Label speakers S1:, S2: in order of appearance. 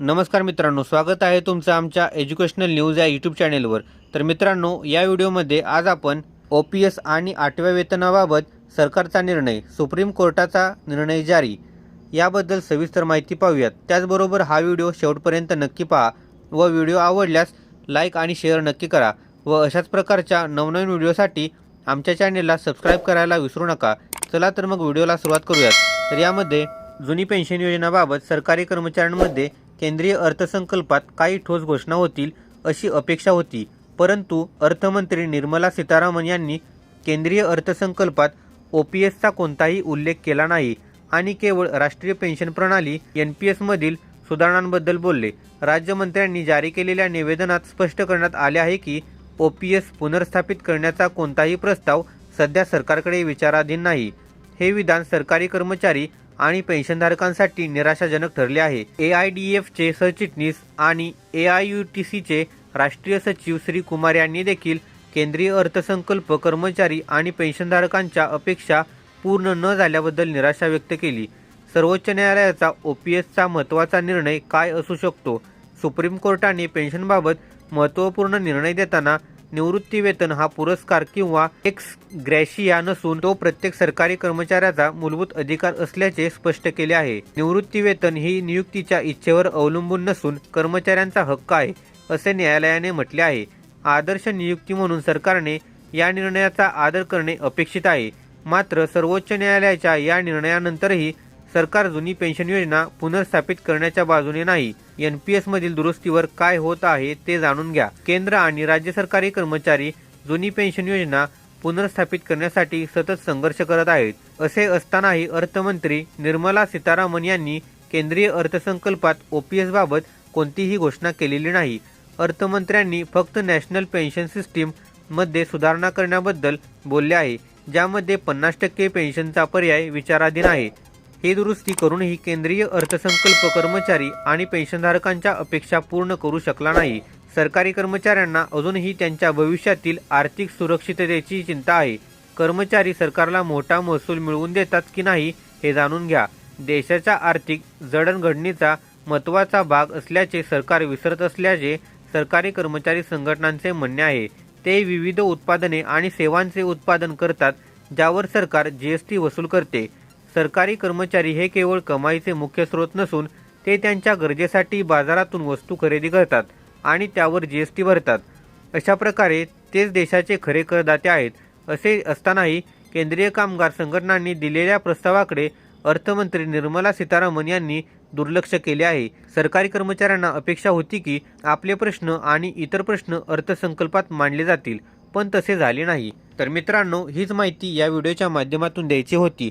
S1: नमस्कार मित्रांनो स्वागत आहे तुमचं आमच्या एज्युकेशनल न्यूज या यूट्यूब चॅनेलवर तर मित्रांनो या व्हिडिओमध्ये आज आपण ओ पी एस आणि आठव्या वेतनाबाबत सरकारचा निर्णय सुप्रीम कोर्टाचा निर्णय जारी याबद्दल सविस्तर माहिती पाहूयात. त्याचबरोबर हा व्हिडिओ शेवटपर्यंत नक्की पहा व व्हिडिओ आवडल्यास लाईक आणि शेअर नक्की करा व अशाच प्रकारच्या नवनवीन व्हिडिओसाठी आमच्या चॅनेलला सबस्क्राईब करायला विसरू नका. चला तर मग व्हिडिओला सुरुवात करूयात. तर यामध्ये जुनी पेन्शन योजनाबाबत सरकारी कर्मचाऱ्यांमध्ये केंद्रीय अर्थसंकल्पात काही ठोस घोषणा होतील अशी अपेक्षा होती. परंतु अर्थमंत्री निर्मला सीतारामन यांनी केंद्रीय अर्थसंकल्पात ओ पी एसचा कोणताही उल्लेख केला नाही आणि केवळ राष्ट्रीय पेन्शन प्रणाली एन पी एसमधील सुधारणांबद्दल बोलले. राज्यमंत्र्यांनी जारी केलेल्या निवेदनात स्पष्ट करण्यात आले आहे की ओ पी एस पुनर्स्थापित करण्याचा कोणताही प्रस्ताव सध्या सरकारकडे विचाराधीन नाही. हे विधान सरकारी कर्मचारी आणि पेन्शनधारकांसाठी निराशाजनक ठरले आहे. ए आय डी एफचे सरचिटणीस आणि ए आय यू टी सीचे राष्ट्रीय सचिव श्री कुमार यांनी देखील केंद्रीय अर्थसंकल्प कर्मचारी आणि पेन्शनधारकांच्या अपेक्षा पूर्ण न झाल्याबद्दल निराशा व्यक्त केली. सर्वोच्च न्यायालयाचा ओ पी एसचा महत्त्वाचा निर्णय काय असू शकतो? सुप्रीम कोर्टाने पेन्शनबाबत महत्त्वपूर्ण निर्णय देताना निवृत्ती वेतन हा पुरस्कार किंवा एक्स ग्रॅशिया नसून तो प्रत्येक सरकारी कर्मचाऱ्याचा मूलभूत अधिकार असल्याचे स्पष्ट केले आहे. निवृत्ती वेतन ही नियुक्तीच्या इच्छेवर अवलंबून नसून कर्मचाऱ्यांचा हक्क आहे असे न्यायालयाने म्हटले आहे. आदर्श नियुक्ती म्हणून सरकारने या निर्णयाचा आदर करणे अपेक्षित आहे. मात्र सर्वोच्च न्यायालयाच्या या निर्णयानंतरही सरकार जुनी पेन्शन योजना पुनर्स्थापित करण्याच्या बाजूने नाही. एन पी मधील दुरुस्तीवर काय होत आहे ते जाणून घ्या. केंद्र आणि राज्य सरकारी कर्मचारी जुनी पेन्शन योजना पुनर्स्थापित करण्यासाठी सतत संघर्ष करत आहेत. असे असतानाही अर्थमंत्री निर्मला सीतारामन यांनी केंद्रीय अर्थसंकल्पात ओपीएस बाबत कोणतीही घोषणा केलेली नाही. अर्थमंत्र्यांनी फक्त नॅशनल पेन्शन सिस्टीममध्ये सुधारणा करण्याबद्दल बोलले आहे ज्यामध्ये पन्नास टक्के पेन्शनचा पर्याय विचाराधीन आहे. हे दुरुस्ती करूनही केंद्रीय अर्थसंकल्प कर्मचारी आणि पेन्शनधारकांच्या अपेक्षा पूर्ण करू शकला नाही. सरकारी कर्मचाऱ्यांना अजूनही त्यांच्या भविष्यातील आर्थिक सुरक्षिततेची चिंता आहे. कर्मचारी सरकारला मोठा महसूल मिळवून देतात की नाही हे जाणून घ्या. देशाच्या आर्थिक जडणघडणीचा महत्त्वाचा भाग असल्याचे सरकार विसरत असल्याचे सरकारी कर्मचारी संघटनांचे म्हणणे आहे. ते विविध उत्पादने आणि सेवांचे उत्पादन करतात ज्यावर सरकार जीएसटी वसूल करते. सरकारी कर्मचारी हे केवळ कमाईचे मुख्य स्रोत नसून ते त्यांच्या गरजेसाठी बाजारातून वस्तू खरेदी करतात आणि त्यावर जी एस टी भरतात. अशा प्रकारे तेच देशाचे खरे करदाते आहेत असे असतानाही केंद्रीय कामगार संघटनांनी दिलेल्या प्रस्तावाकडे अर्थमंत्री निर्मला सीतारामन यांनी दुर्लक्ष केले आहे. सरकारी कर्मचाऱ्यांना अपेक्षा होती की आपले प्रश्न आणि इतर प्रश्न अर्थसंकल्पात मांडले जातील पण तसे झाले नाही. तर मित्रांनो हीच माहिती या व्हिडिओच्या माध्यमातून द्यायची होती.